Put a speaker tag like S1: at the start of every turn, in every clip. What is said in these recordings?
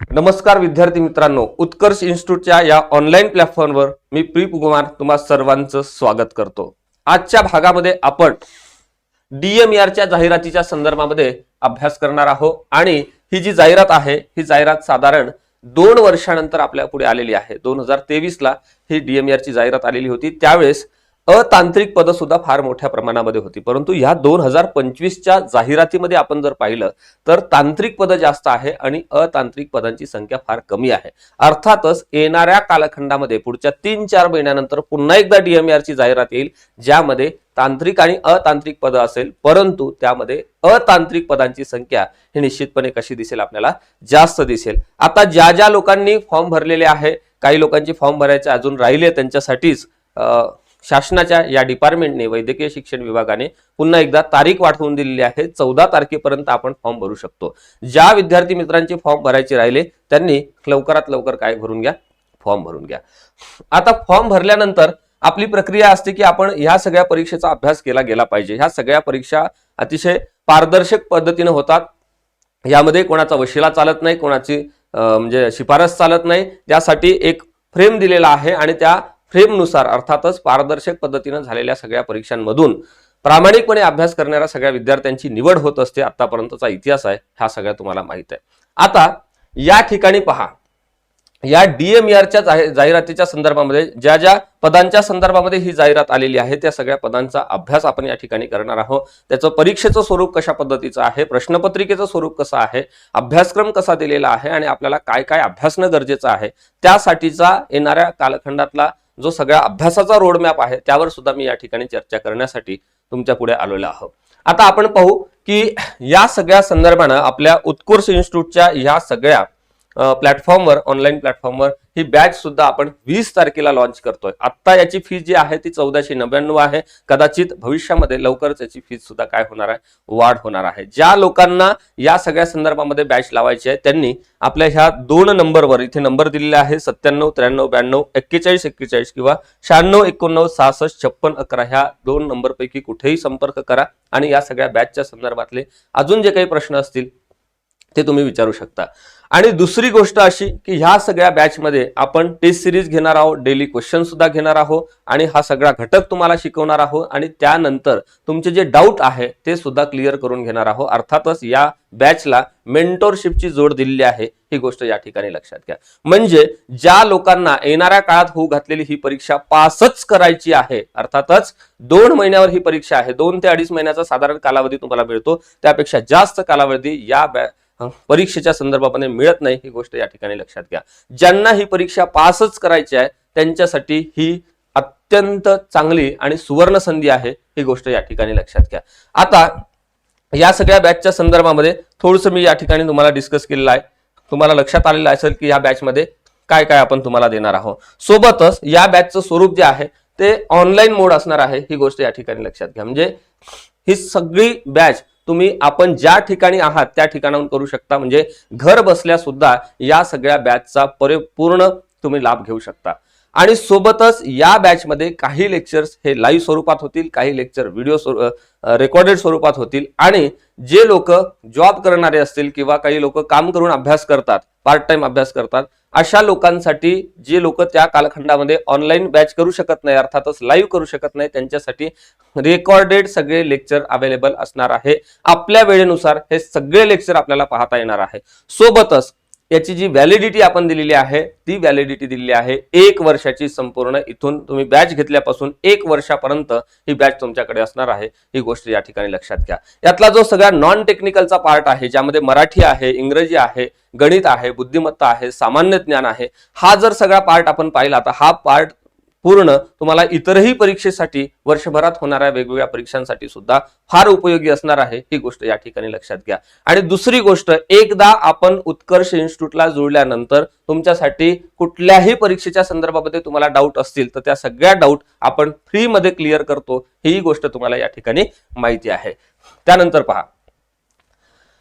S1: नमस्कार विद्यार्थी मित्रांनो उत्कर्ष इन्स्टिट्यूटच्या या ऑनलाईन प्लॅटफॉर्मवर मी प्रीप कुमार तुम्हा सर्वांचं स्वागत करतो. आजच्या भागामध्ये आपण डीएमआरच्या जाहिरातीच्या संदर्भामध्ये अभ्यास करणार आहोत आणि ही जी जाहिरात आहे ही जाहिरात साधारण दोन वर्षानंतर आपल्या पुढे आलेली आहे. दोन हजार तेवीस ला ही डीएमआरची जाहिरात आलेली होती. त्यावेळेस अतांत्रिक पदं सुद्धा फार मोठ्या प्रमाणामध्ये होती. परंतु ह्या दोन हजार पंचवीसच्या जाहिरातीमध्ये आपण जर पाहिलं तर तांत्रिक पदं जास्त आहे आणि अतांत्रिक पदांची संख्या फार कमी आहे. अर्थातच येणाऱ्या कालखंडामध्ये पुढच्या तीन चार महिन्यानंतर पुन्हा एकदा डीएमआरची जाहिरात येईल ज्यामध्ये तांत्रिक आणि अतांत्रिक पदं असेल परंतु त्यामध्ये अतांत्रिक पदांची संख्या ही निश्चितपणे कशी दिसेल आपल्याला? जास्त दिसेल. आता ज्या ज्या लोकांनी फॉर्म भरलेले आहे काही लोकांचे फॉर्म भरायचे अजून राहिले त्यांच्यासाठीच शासनाच्या या डिपार्टमेंटने वैद्यकीय शिक्षण विभागाने पुन्हा एकदा तारीख वाढवून दिलेली आहे. चौदा तारखेपर्यंत आपण फॉर्म भरू शकतो. ज्या विद्यार्थी मित्रांचे फॉर्म भरायचे राहिले त्यांनी लवकरात लवकर काय भरून घ्या? फॉर्म भरून घ्या. आता फॉर्म भरल्यानंतर आपली प्रक्रिया असते की आपण ह्या सगळ्या परीक्षेचा अभ्यास केला गेला पाहिजे. ह्या सगळ्या परीक्षा अतिशय पारदर्शक पद्धतीने होतात. यामध्ये कोणाचा वशिला चालत नाही कोणाची म्हणजे शिफारस चालत नाही. त्यासाठी एक फ्रेम दिलेला आहे आणि त्या फ्रेमनुसार अर्थातच पारदर्शक पद्धतीनं झालेल्या सगळ्या परीक्षांमधून प्रामाणिकपणे अभ्यास करणाऱ्या सगळ्या विद्यार्थ्यांची निवड होत असते आतापर्यंतचा इतिहास आहे हा सगळ्या तुम्हाला माहीत आहे. आता या ठिकाणी पहा. या डीएमआरच्या जाहिरातीच्या संदर्भामध्ये ज्या ज्या पदांच्या संदर्भामध्ये ही जाहिरात आलेली आहे त्या सगळ्या पदांचा अभ्यास आपण या ठिकाणी करणार आहोत. त्याचं परीक्षेचं स्वरूप कशा पद्धतीचं आहे प्रश्नपत्रिकेचं स्वरूप कसं आहे अभ्यासक्रम कसा दिलेला आहे आणि आपल्याला काय काय अभ्यासणं गरजेचं आहे त्यासाठीचा येणाऱ्या कालखंडातला जो सगळ्या अभ्यासाचा रोडमॅप आहे त्यावर सुद्धा मी या ठिकाणी चर्चा करण्यासाठी तुमच्यापुढे आलेलो आहोत. आता आपण पाहू की या सगळ्या संदर्भानं आपल्या उत्कर्ष इन्स्टिट्यूटच्या ह्या सगळ्या प्लॅटफॉर्मवर ऑनलाईन प्लॅटफॉर्मवर ही बॅच सुद्धा आपण वीस तारखेला लॉन्च करतोय. आत्ता याची फीस जी आहे ती चौदाशे नव्याण्णव आहे. कदाचित भविष्यामध्ये लवकरच याची फीस सुद्धा काय होणार आहे? वाढ होणार आहे. ज्या लोकांना या सगळ्या संदर्भामध्ये बॅच लावायची आहे त्यांनी आपल्या ह्या दोन नंबरवर इथे नंबर दिलेले आहे सत्त्याण्णव त्र्याण्णव ब्याण्णव एक्केचाळीस एक्केचाळीस किंवा शहाण्णव एकोणनव्वद सहासष्ट छप्पन अकरा ह्या दोन नंबरपैकी कुठेही संपर्क करा. आणि या सगळ्या बॅचच्या संदर्भातले अजून जे काही प्रश्न असतील ते तुम्ही विचारू शकता. आणि दुसरी गोष्ट अशी की ह्या सगळ्या बॅचमध्ये आपण टेस्ट सिरीज घेणार आहोत डेली क्वेश्चन सुद्धा घेणार आहोत आणि हा सगळा घटक तुम्हाला शिकवणार आहोत आणि त्यानंतर तुमचे जे डाऊट आहे ते सुद्धा क्लिअर करून घेणार आहोत. अर्थातच या बॅचला मेंटोरशिपची जोड दिलेली आहे ही गोष्ट या ठिकाणी लक्षात घ्या. म्हणजे ज्या लोकांना येणाऱ्या काळात होऊ घातलेली ही परीक्षा पासच करायची आहे अर्थातच दोन महिन्यावर ही परीक्षा आहे दोन ते अडीच महिन्याचा साधारण कालावधी तुम्हाला मिळतो. त्यापेक्षा जास्त कालावधी या बॅ परीक्षेच्या संदर्भामध्ये मिळत नाही ही गोष्ट या ठिकाणी लक्षात घ्या. ज्यांना ही परीक्षा पासच करायची आहे त्यांच्यासाठी ही अत्यंत चांगली आणि सुवर्ण संधी आहे ही गोष्ट या ठिकाणी लक्षात घ्या. आता या सगळ्या बॅचच्या संदर्भामध्ये थोडंसं मी या ठिकाणी तुम्हाला डिस्कस केलेलं आहे. तुम्हाला लक्षात आलेलं असेल की या बॅचमध्ये काय काय आपण तुम्हाला देणार आहोत. सोबतच या बॅचचं स्वरूप जे आहे ते ऑनलाईन मोड असणार आहे ही गोष्ट या ठिकाणी लक्षात घ्या. म्हणजे ही सगळी बॅच तुम्ही आपण ज्या ठिकाणी आहात त्या ठिकाणाहून करू शकता. म्हणजे घर बसल्या सुद्धा या सगळ्या बॅचचा परिपूर्ण तुम्ही लाभ घेऊ शकता. आणि सोबतच या बॅचमध्ये काही लेक्चर्स हे लाईव्ह स्वरूपात होतील काही लेक्चर व्हिडिओ रेकॉर्डेड स्वरूपात होतील. आणि जे लोक जॉब करणारे असतील किंवा काही लोक काम करून अभ्यास करतात पार्ट टाइम अभ्यास करतात अशा लोकांसाठी जे लोक त्या कालखंडामध्ये ऑनलाईन बॅच करू शकत नाही अर्थातच लाईव्ह करू शकत नाही त्यांच्यासाठी रेकॉर्डेड सगळे लेक्चर अवेलेबल असणार आहे. आपल्या वेळेनुसार हे सगळे लेक्चर आपल्याला पाहता येणार आहे. सोबतच याची जी व्हॅलिडिटी आपण दिलेली आहे ती व्हॅलिडिटी दिलेली आहे एक वर्षाची संपूर्ण इथून. तुम्ही बॅच घेतल्यापासून एक वर्षापर्यंत ही बॅच तुमच्याकडे असणार आहे. ही गोष्ट या ठिकाणी लक्षात घ्या. यातला जो सगळा नॉन टेक्निकलचा पार्ट आहे ज्यामध्ये मराठी आहे इंग्रजी आहे गणित आहे बुद्धिमत्ता आहे सामान्य ज्ञान आहे हा जर सगळा पार्ट आपण पाहिला तर हा पार्ट पूर्ण तुम्हाला इतरही परीक्षेसाठी वर्षभरात होणाऱ्या वेगवेगळ्या परीक्षांसाठी सुद्धा फार उपयोगी असणार आहे ही गोष्ट या ठिकाणी लक्षात घ्या. आणि दुसरी गोष्ट एकदा आपण उत्कर्ष इन्स्टिट्यूटला जुळल्यानंतर तुमच्यासाठी कुठल्याही परीक्षेच्या संदर्भामध्ये तुम्हाला डाऊट असतील तर त्या सगळ्या डाऊट आपण फ्रीमध्ये क्लिअर करतो ही गोष्ट तुम्हाला या ठिकाणी माहिती आहे. त्यानंतर पहा.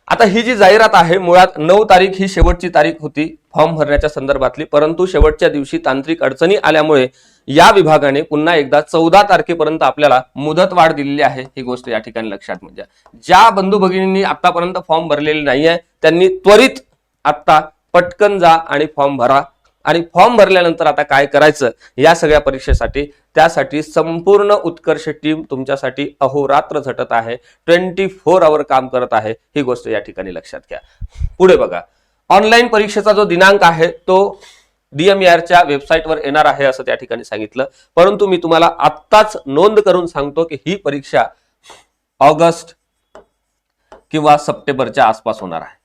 S1: आता ही जी जाहिरात आहे मुळात नऊ तारीख ही शेवटची तारीख होती. फॉर्म भरण्याच्या संदर्भातली परंतु शेवटच्या दिवशी तांत्रिक अडचणी आल्यामुळे या विभागाने पुन्हा एकदा चौदा तारखेपर्यंत आपल्याला मुदत वाढ दिलेली आहे. ही गोष्ट या ठिकाणी लक्षात म्हणजे ज्या बंधू भगिनींनी आतापर्यंत फॉर्म भरलेले नाहीये त्यांनी त्वरित आता पटकन जा आणि फॉर्म भरा. आणि फॉर्म भरल्यानंतर आता काय करायचं या सगळ्या परीक्षेसाठी? त्यासाठी संपूर्ण उत्कर्ष टीम तुमच्यासाठी अहोरात्र झटत आहे. ट्वेंटी फोर आवर काम करत आहे. ही गोष्ट या ठिकाणी लक्षात घ्या. पुढे बघा. ऑनलाईन परीक्षेचा जो दिनांक आहे तो डीएमआरच्या वेबसाईटवर येणार आहे असं त्या ठिकाणी सांगितलं. परंतु मी तुम्हाला आत्ताच नोंद करून सांगतो की ही परीक्षा ऑगस्ट किंवा सप्टेंबरच्या आसपास होणार आहे.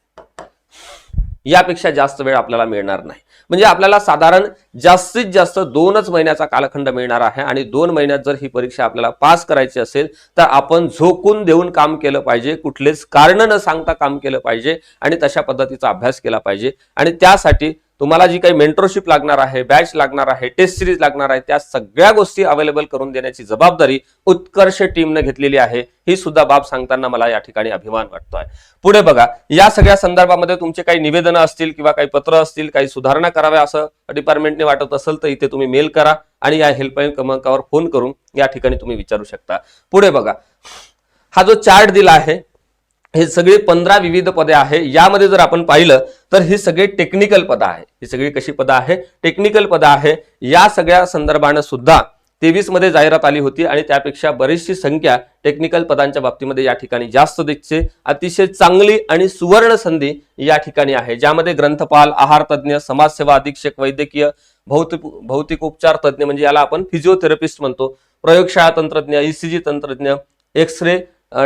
S1: यापेक्षा जास्त वेळ आपल्याला मिळणार नाही. म्हणजे आपल्याला साधारण जास्तीत जास्त दोनच महिन्याचा कालखंड मिळणार आहे आणि दोन महिन्यात जर ही परीक्षा आपल्याला पास करायची असेल तर आपण झोकून देऊन काम केलं पाहिजे कुठलेच कारण न सांगता काम केलं पाहिजे आणि तशा पद्धतीचा अभ्यास केला पाहिजे. आणि त्यासाठी तुम्हाला जी काही मेंटरशिप लागणार आहे बॅच लागणार आहे टेस्ट सिरीज लागणार आहे त्या सगळ्या गोष्टी अवेलेबल करून देण्याची जबाबदारी उत्कर्ष टीमने घेतलेली आहे. ही सुद्धा बाब सांगताना मला या ठिकाणी अभिमान वाटतोय. पुढे बघा या सगळ्या संदर्भामध्ये तुमचे काही निवेदनं असतील किंवा काही पत्र असतील काही सुधारणा कराव्या असं डिपार्टमेंटने वाटत असेल तर इथे तुम्ही मेल करा आणि या हेल्पलाईन क्रमांकावर फोन करून या ठिकाणी तुम्ही विचारू शकता. पुढे बघा हा जो चार्ट दिला आहे हे सगळे पंधरा विविध पदे आहे. यामध्ये जर आपण पाहिलं तर ही सगळी टेक्निकल पदं आहे. ही सगळी कशी पदं आहे? टेक्निकल पदं आहे. या सगळ्या संदर्भानं सुद्धा तेवीसमध्ये जाहिरात आली होती आणि त्यापेक्षा बरीचशी संख्या टेक्निकल पदांच्या बाबतीमध्ये या ठिकाणी जास्त दिसते. अतिशय चांगली आणि सुवर्ण संधी या ठिकाणी आहे. ज्यामध्ये ग्रंथपाल आहार तज्ज्ञ समाजसेवा अधीक्षक वैद्यकीय भौतिक भौतिक उपचार तज्ज्ञ म्हणजे याला आपण फिजिओथेरपिस्ट म्हणतो. प्रयोगशाळा तंत्रज्ञ ईसीजी तंत्रज्ञ एक्स रे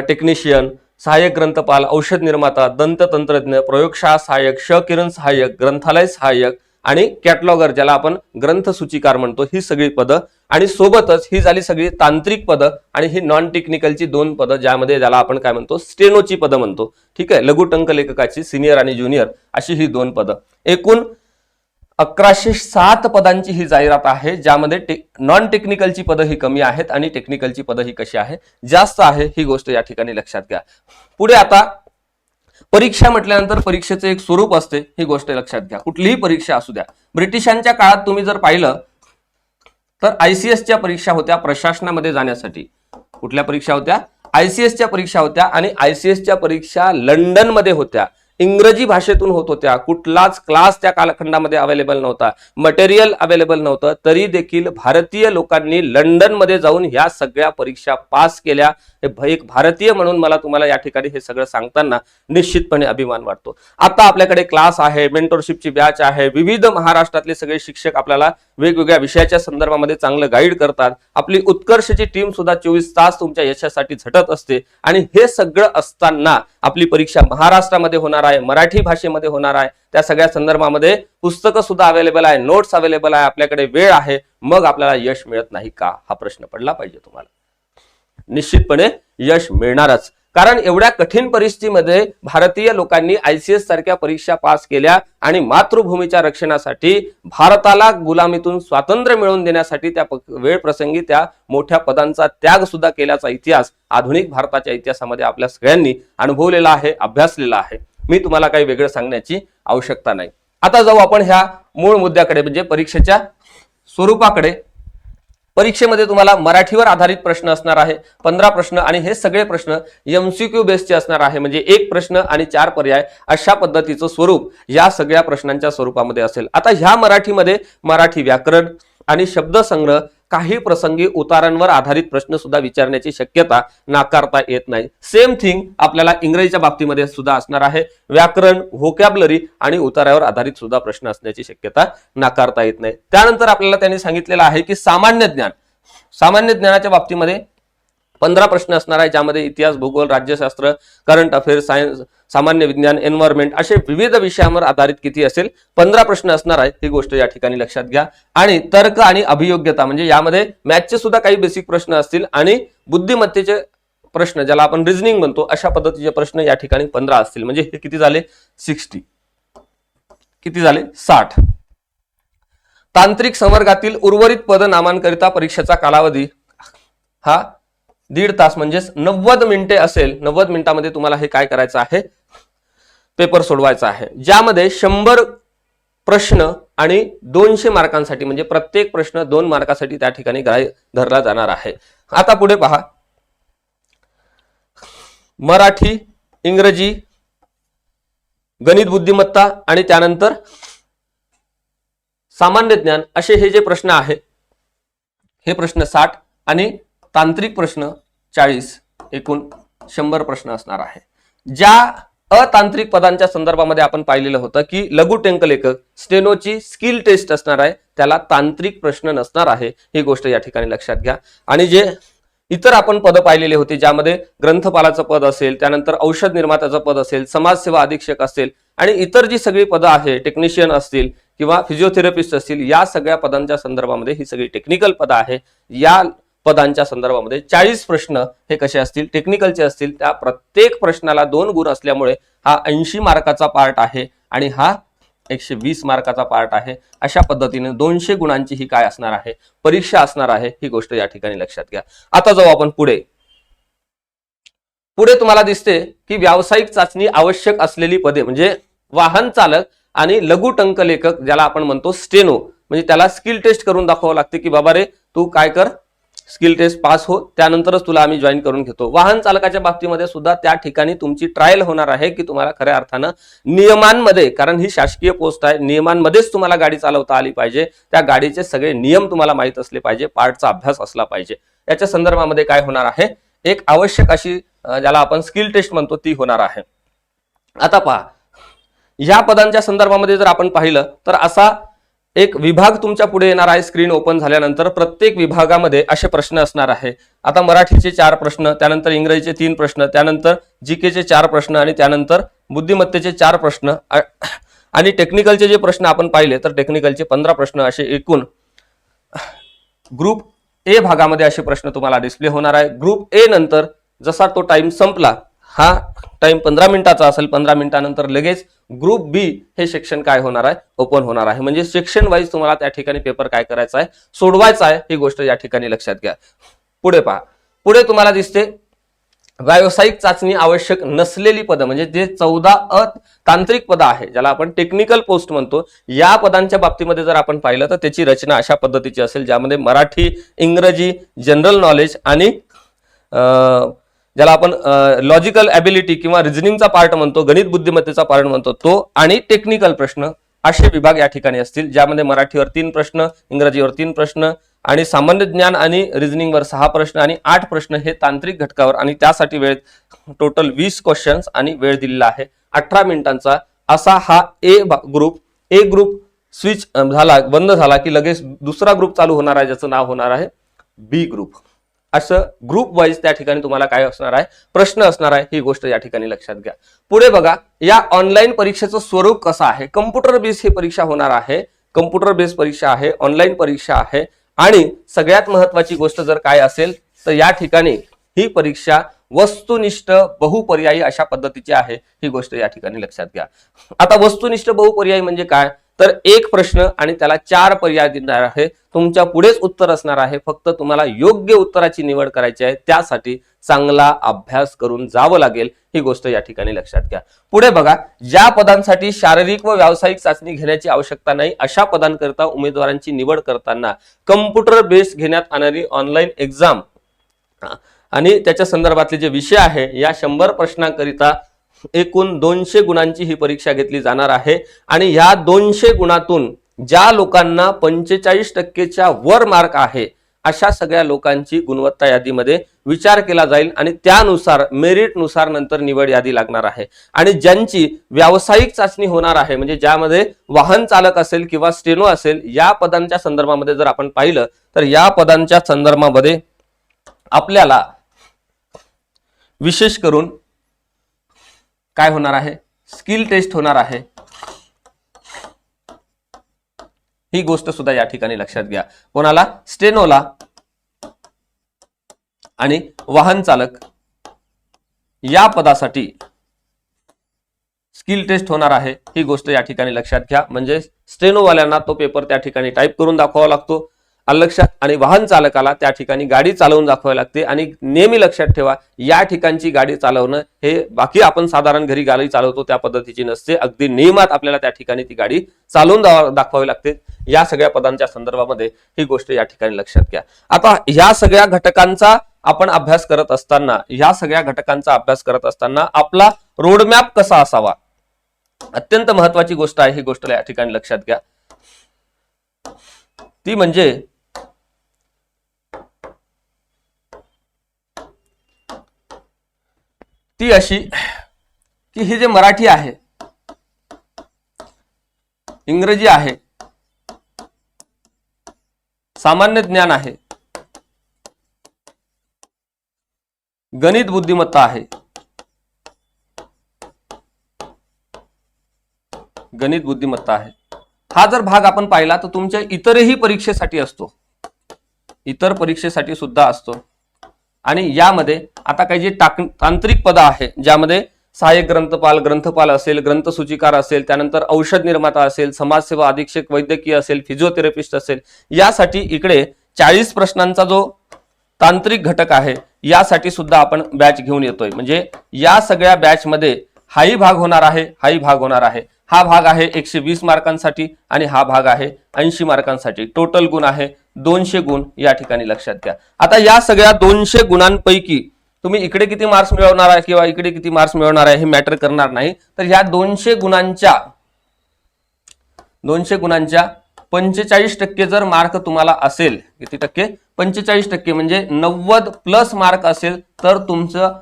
S1: टेक्निशियन सहाय्यक ग्रंथपाल औषध निर्माता दंत तंत्रज्ञ प्रयोगशाळा सहाय्यक श किरण सहाय्यक ग्रंथालय सहाय्यक आणि कॅटलॉगर ज्याला आपण ग्रंथसूचीकार म्हणतो ही सगळी पदं. आणि सोबतच ही झाली सगळी तांत्रिक पदं आणि ही नॉन टेक्निकलची दोन पदं ज्यामध्ये ज्याला आपण काय म्हणतो स्टेनोची पदं म्हणतो. ठीक आहे? लघुटंक लेखकाची सिनियर आणि ज्युनियर अशी ही दोन पदं. एकूण अकराशे सात पदांची ही जाहिरात आहे ज्यामध्ये टे नॉन टेक्निकलची पदं ही कमी आहेत आणि टेक्निकलची पदं ही कशी आहे जास्त आहे ही गोष्ट या ठिकाणी लक्षात घ्या. पुढे आता परीक्षा म्हटल्यानंतर परीक्षेचं एक स्वरूप असते ही गोष्ट लक्षात घ्या. कुठलीही परीक्षा असू द्या. ब्रिटिशांच्या काळात तुम्ही जर पाहिलं तर आयसीएसच्या परीक्षा होत्या प्रशासनामध्ये जाण्यासाठी. कुठल्या परीक्षा होत्या? आयसीएसच्या परीक्षा होत्या आणि आयसीएसच्या परीक्षा लंडनमध्ये होत्या. इंग्रजी भाषेतून होत होत्या. कुठलाच क्लास त्या कालखंडामध्ये अवेलेबल नव्हता. मटेरियल अवेलेबल नव्हतं. तरी देखील भारतीय लोकांनी लंडनमध्ये जाऊन ह्या सगळ्या परीक्षा पास केल्या. हे एक भारतीय म्हणून मला तुम्हाला या ठिकाणी हे सगळं सांगताना निश्चितपणे अभिमान वाटतो. आता आपल्याकडे क्लास आहे मेंटरशिपची बॅच आहे विविध महाराष्ट्रातले सगळे शिक्षक आपल्याला वेगवेगळ्या विषयाच्या संदर्भामध्ये चांगलं गाईड करतात. आपली उत्कर्षची टीम सुद्धा चोवीस तास तुमच्या यशासाठी झटत असते. आणि हे सगळं असताना आपली परीक्षा महाराष्ट्रामध्ये होणार आहे मराठी भाषेमध्ये होणार आहे. त्या सगळ्या संदर्भामध्ये पुस्तकं सुद्धा अवेलेबल आहे नोट्स अवेलेबल आहे आपल्याकडे वेळ आहे. मग आपल्याला यश मिळत नाही का? हा प्रश्न पडला पाहिजे तुम्हाला. निश्चितपणे यश मिळणारच. कारण एवढ्या कठीण परिस्थितीमध्ये भारतीय लोकांनी आयसीएस सारख्या परीक्षा पास केल्या आणि मातृभूमीच्या रक्षणासाठी भारताला गुलामीतून स्वातंत्र्य मिळवून देण्यासाठी त्या वेळ प्रसंगी त्या मोठ्या पदांचा त्याग सुद्धा केल्याचा इतिहास आधुनिक भारताच्या इतिहासामध्ये आपल्या सगळ्यांनी अनुभवलेला आहे अभ्यासलेला आहे. मी तुम्हाला काही वेगळं सांगण्याची आवश्यकता नाही. आता जाऊ आपण ह्या मूळ मुद्द्याकडे म्हणजे परीक्षेच्या स्वरूपाकडे. परीक्षेमध्ये तुम्हाला मराठीवर आधारित प्रश्न असणार आहे पंधरा प्रश्न आणि हे सगळे प्रश्न एमसीक्यू बेसचे असणार आहे. म्हणजे एक प्रश्न आणि चार पर्याय अशा पद्धतीचं स्वरूप या सगळ्या प्रश्नांच्या स्वरूपामध्ये असेल. आता ह्या मराठीमध्ये मराठी व्याकरण आणि शब्दसंग्रह काही प्रसंगी उतारांवर आधारित प्रश्न सुद्धा विचारण्याची शक्यता नाकारता येत नाही. सेम थिंग आपल्याला इंग्रजीच्या बाबतीमध्ये सुद्धा असणार आहे. व्याकरण व्होकॅबलरी आणि उतारावर आधारित सुद्धा प्रश्न असण्याची शक्यता नाकारता येत नाही. त्यानंतर आपल्याला त्यांनी सांगितलेलं आहे की सामान्य ज्ञान. सामान्य ज्ञानाच्या बाबतीमध्ये पंधरा प्रश्न असणार आहे ज्यामध्ये इतिहास भूगोल राज्यशास्त्र करंट अफेअर्स सायन्स सामान्य विज्ञान एन्व्हायरमेंट असे विविध विषयांवर आधारित किती असेल पंधरा प्रश्न असणार आहेत. ही गोष्ट या ठिकाणी लक्षात घ्या. आणि तर्क आणि अभियोग्यता म्हणजे यामध्ये मॅथचे सुद्धा काही बेसिक प्रश्न असतील आणि बुद्धिमत्तेचे प्रश्न ज्याला आपण रिझनिंग म्हणतो अशा पद्धतीचे प्रश्न या ठिकाणी पंधरा असतील. म्हणजे हे किती झाले? सिक्स्टी किती झाले? साठ. तांत्रिक संवर्गातील उर्वरित पद नामांकरिता परीक्षेचा कालावधी हा दीड तास म्हणजेच नव्वद मिनिटे असेल नव्वद मिनिटामध्ये तुम्हाला हे काय करायचं आहे? पेपर सोडवायचा आहे. ज्यामध्ये शंभर प्रश्न आणि दोनशे मार्कांसाठी म्हणजे प्रत्येक प्रश्न दोन मार्कासाठी त्या ठिकाणी धरला जाणार आहे. आता पुढे पहा. मराठी इंग्रजी गणित बुद्धिमत्ता आणि त्यानंतर सामान्य ज्ञान असे हे जे प्रश्न आहे हे प्रश्न साठ आणि तांत्रिक प्रश्न चाळीस एकूण शंभर प्रश्न असणार आहे. ज्या अतांत्रिक पदांच्या संदर्भामध्ये आपण पाहिलेलं होतं की लघु टेंकलेखक स्टेनोची स्किल टेस्ट असणार आहे त्याला तांत्रिक प्रश्न नसणार आहे ही गोष्ट या ठिकाणी लक्षात घ्या. आणि जे इतर आपण पद पाहिलेले होते ज्यामध्ये ग्रंथपालाचं पद असेल त्यानंतर औषध निर्मात्याचं पद असेल समाजसेवा अधीक्षक असेल आणि इतर जी सगळी पदं आहे टेक्निशियन असतील किंवा फिजिओथेरपिस्ट असतील या सगळ्या पदांच्या संदर्भामध्ये ही सगळी टेक्निकल पदं आहे. या पदांच्या संदर्भामध्ये चाळीस प्रश्न हे कसे असतील टेक्निकलचे असतील त्या प्रत्येक प्रश्नाला दोन गुण असल्यामुळे हा ऐंशी मार्काचा पार्ट आहे आणि हा एकशे वीस मार्काचा पार्ट आहे. अशा पद्धतीने दोनशे गुणांची ही काय असणार आहे? परीक्षा असणार आहे ही गोष्ट या ठिकाणी लक्षात घ्या. आता जाऊ आपण पुढे. पुढे तुम्हाला दिसते की व्यावसायिक चाचणी आवश्यक असलेली पदे म्हणजे वाहन चालक आणि लघु टंक लेखक ज्याला आपण म्हणतो स्टेनो म्हणजे त्याला स्किल टेस्ट करून दाखवावं लागते की बाबा रे तू काय कर? स्किल टेस्ट पास हो त्यानंतरच तुला आम्ही जॉईन करून घेतो. वाहन चालकाच्या बाबतीमध्ये सुद्धा त्या ठिकाणी तुमची ट्रायल होणार आहे की तुम्हाला खऱ्या अर्थानं नियमांमध्ये कारण ही शासकीय पोस्ट आहे नियमांमध्येच तुम्हाला गाडी चालवता आली पाहिजे. त्या गाडीचे सगळे नियम तुम्हाला माहीत असले पाहिजे पार्टचा अभ्यास असला पाहिजे. याच्या संदर्भामध्ये काय होणार आहे? एक आवश्यक अशी ज्याला आपण स्किल टेस्ट म्हणतो ती होणार आहे. आता पहा या पदांच्या संदर्भामध्ये जर आपण पाहिलं तर असा एक विभाग तुमच्यापुढे येणार आहे स्क्रीन ओपन झाल्यानंतर प्रत्येक विभागामध्ये असे प्रश्न असणार आहे. आता मराठीचे चार प्रश्न त्यानंतर इंग्रजीचे तीन प्रश्न त्यानंतर जीकेचे चार प्रश्न आणि त्यानंतर बुद्धिमत्तेचे चार प्रश्न. आणि टेक्निकलचे जे प्रश्न आपण पाहिले तर टेक्निकलचे पंधरा प्रश्न असे एकूण. ग्रुप ए भागामध्ये असे प्रश्न तुम्हाला डिस्प्ले होणार आहे. ग्रुप ए नंतर जसा तो टाइम संपला हा टाइम पंधरा मिनिटाचा असेल पंधरा मिनिटानंतर लगेच ग्रुप बी हे सेक्शन काय होणार आहे? ओपन होणार आहे. म्हणजे सेक्शन वाईज तुम्हाला त्या ठिकाणी पेपर काय करायचा आहे? सोडवायचा आहे ही गोष्ट या ठिकाणी लक्षात घ्या. पुढे पहा. पुढे तुम्हाला दिसते व्यावसायिक चाचणी आवश्यक नसलेली पदं म्हणजे जे चौदा अ तांत्रिक पदं आहे ज्याला आपण टेक्निकल पोस्ट म्हणतो या पदांच्या बाबतीमध्ये जर आपण पाहिलं तर त्याची रचना अशा पद्धतीची असेल ज्यामध्ये मराठी इंग्रजी जनरल नॉलेज आणि ज्याला आपण लॉजिकल ॲबिलिटी किंवा रिझनिंगचा पार्ट म्हणतो गणित बुद्धिमत्तेचा पार्ट म्हणतो तो आणि टेक्निकल प्रश्न असे विभाग या ठिकाणी असतील ज्यामध्ये मराठीवर तीन प्रश्न इंग्रजीवर तीन प्रश्न आणि सामान्य ज्ञान आणि रिझनिंगवर सहा प्रश्न आणि आठ प्रश्न हे तांत्रिक घटकावर आणि त्यासाठी वेळ टोटल वीस क्वेश्चन्स आणि वेळ दिलेला आहे. अठरा मिनिटांचा असा हा A group A group switch झाला बंद झाला की लगेच दुसरा ग्रुप चालू होणार आहे ज्याचं नाव होणार आहे बी ग्रुप असं ग्रुप वाईज त्या ठिकाणी तुम्हाला काय असणार आहे? प्रश्न असणार आहे ही गोष्ट या ठिकाणी लक्षात घ्या. पुढे बघा या ऑनलाईन परीक्षेचं स्वरूप कसं आहे? कम्प्युटर बेस ही परीक्षा होणार आहे. कम्प्युटर बेस परीक्षा आहे ऑनलाईन परीक्षा आहे. आणि सगळ्यात महत्वाची गोष्ट जर काय असेल तर या ठिकाणी ही परीक्षा वस्तुनिष्ठ बहुपर्यायी अशा पद्धतीची आहे ही गोष्ट या ठिकाणी लक्षात घ्या. आता वस्तुनिष्ठ बहुपर्यायी म्हणजे काय? तर एक प्रश्न आणि त्याला चार पर्याय देणार आहे. तुमच्या पुढेच उत्तर असणार आहे. फक्त तुम्हाला योग्य उत्तराची निवड करायची आहे. त्यासाठी चांगला अभ्यास करून जावं लागेल. ही गोष्ट या ठिकाणी लक्षात घ्या. पुढे बघा ज्या पदांसाठी शारीरिक व व्यावसायिक चाचणी घेण्याची आवश्यकता नाही अशा पदांकरता उमेदवारांची निवड करताना कम्प्युटर बेस घेण्यात आणणारी ऑनलाईन एक्झाम आणि त्याच्या संदर्भातले जे विषय आहे या शंभर प्रश्नांकरिता एकूण दोनशे गुणांची ही परीक्षा घेतली जाणार आहे. आणि या दोनशे गुणातून ज्या लोकांना पंचेचाळीस टक्केच्या वर मार्क आहे अशा सगळ्या लोकांची गुणवत्ता यादीमध्ये विचार केला जाईल आणि त्यानुसार मेरिटनुसार नंतर निवड यादी लागणार आहे. आणि ज्यांची व्यावसायिक चाचणी होणार आहे म्हणजे ज्यामध्ये वाहन चालक असेल किंवा स्टेनो असेल या पदांच्या संदर्भामध्ये जर आपण पाहिलं तर या पदांच्या संदर्भामध्ये आपल्याला विशेष करून काय होणार आहे? स्किल टेस्ट होणार आहे. ही गोष्ट सुद्धा या ठिकाणी लक्षात घ्या. कोणाला? स्टेनोला आणि वाहन चालक. या पदासाठी स्किल टेस्ट होणार आहे. ही गोष्ट या ठिकाणी लक्षात घ्या. म्हणजे स्टेनोवाल्यांना तो पेपर त्या ठिकाणी टाईप करून दाखवावा लागतो. आलं लक्षात आणि वाहन चालकाला त्या ठिकाणी गाडी चालवून दाखवावी लागते आणि नेहमी लक्षात ठेवा या ठिकाणची गाडी चालवणं हे बाकी आपण साधारण घरी गाडी चालवतो त्या पद्धतीची नसते. अगदी नियमात आपल्याला त्या ठिकाणी ती गाडी चालवून दाखवावी लागते. या सगळ्या पदांच्या संदर्भामध्ये ही गोष्ट या ठिकाणी लक्षात घ्या. आता ह्या सगळ्या घटकांचा आपण अभ्यास करत असताना ह्या सगळ्या घटकांचा अभ्यास करत असताना आपला रोडमॅप कसा असावा? अत्यंत महत्वाची गोष्ट आहे ही गोष्ट या ठिकाणी लक्षात घ्या. ती म्हणजे ती अशी की हे जे मराठी आहे इंग्रजी आहे सामान्य ज्ञान आहे गणित बुद्धिमत्ता आहे गणित बुद्धिमत्ता आहे. हा जर भाग आपण पाहिला तर तुमच्या इतरही परीक्षेसाठी असतो. इतर परीक्षेसाठी सुद्धा असतो. आणि यामध्ये आता काही जे टाक तांत्रिक पदं आहे ज्यामध्ये सहाय्यक ग्रंथपाल ग्रंथपाल असेल ग्रंथसूचिकार असेल त्यानंतर औषध निर्माता असेल समाजसेवा अधीक्षक वैद्यकीय असेल फिजिओथेरपिस्ट असेल यासाठी इकडे चाळीस प्रश्नांचा जो तांत्रिक घटक आहे यासाठी सुद्धा आपण बॅच घेऊन येतोय. म्हणजे या सगळ्या बॅचमध्ये हाही भाग होणार आहे हाही भाग होणार आहे. हा भाग आहे एकशे वीस मार्कांसाठी आणि हा भाग आहे ऐंशी मार्कांसाठी. टोटल गुण आहे दोनशे गुण या ठिकाणी लक्षात घ्या. आता या सगळ्या दोनशे गुणांपैकी तुम्ही इकडे किती मार्क्स मिळवणार आहे किंवा इकडे किती मार्क्स मिळवणार आहे हे मॅटर करणार नाही. तर ह्या दोनशे गुणांच्या दोनशे गुणांच्या पंचेचाळीस टक्के जर मार्क तुम्हाला असेल किती टक्के? पंचेचाळीस टक्के म्हणजे नव्वद प्लस मार्क असेल तर तुमचं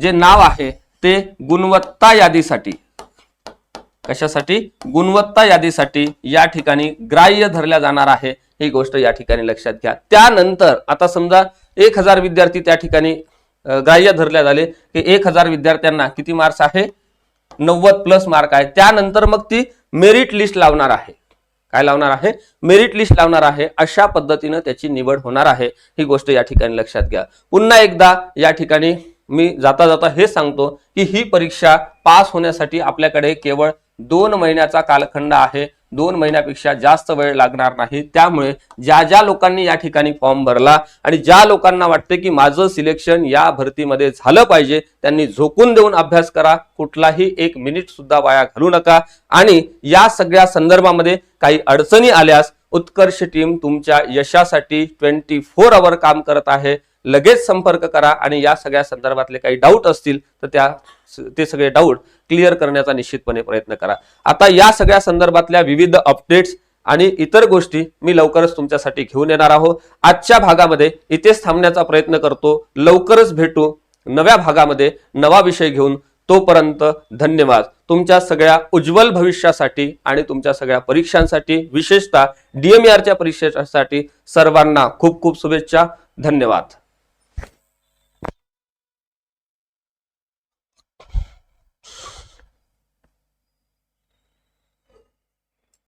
S1: जे नाव आहे ते गुणवत्ता यादीसाठी. कशासाठी? गुणवत्ता यादीसाठी या ठिकाणी ग्राह्य धरल्या जाणार आहे. ही गोष्ट या ठिकाणी लक्षात घ्या. त्यानंतर आता समजा एक हजार विद्यार्थी त्या ठिकाणी ग्राह्य धरल्या झाले की एक हजार विद्यार्थ्यांना किती मार्क्स आहे? नव्वद प्लस मार्क आहे. त्यानंतर मग ती मेरिट लिस्ट लावणार आहे. काय लावणार आहे? मेरिट लिस्ट लावणार आहे. अशा पद्धतीनं त्याची निवड होणार आहे. ही गोष्ट या ठिकाणी लक्षात घ्या. पुन्हा एकदा या ठिकाणी मी जाता जाता हे सांगतो की ही परीक्षा पास होण्यासाठी आपल्याकडे केवळ दोन महिन्याचा कालखंड आहे. दोन महिन्यापेक्षा जास्त वेळ लागणार नाही. त्यामुळे ज्या ज्या लोकांनी या ठिकाणी फॉर्म भरला आणि ज्या लोकांना वाटते की माझं सिलेक्शन या भरतीमध्ये झालं पाहिजे त्यांनी झोकून देऊन अभ्यास करा. कुठलाही एक मिनिट सुद्धा वाया घालू नका. आणि या सगळ्या संदर्भामध्ये काही अडचणी आल्यास उत्कर्ष टीम तुमच्या यशासाठी ट्वेंटी फोर आवर काम करत आहे. लगेच संपर्क करा आणि या सगळ्या संदर्भातले काही डाऊट असतील तर त्या ते सगळे डाऊट क्लिअर करण्याचा निश्चितपणे प्रयत्न करा. आता या सगळ्या संदर्भातल्या विविध अपडेट्स आणि इतर गोष्टी मी लवकरच तुमच्यासाठी घेऊन येणार आहोत आजच्या भागामध्ये इथेच थांबण्याचा प्रयत्न करतो. लवकरच भेटू नव्या भागामध्ये नवा विषय घेऊन. तोपर्यंत धन्यवाद. तुमच्या सगळ्या उज्ज्वल भविष्यासाठी आणि तुमच्या सगळ्या परीक्षांसाठी विशेषतः डीएमआरच्या परीक्षेसाठी सर्वांना खूप खूप शुभेच्छा. धन्यवाद.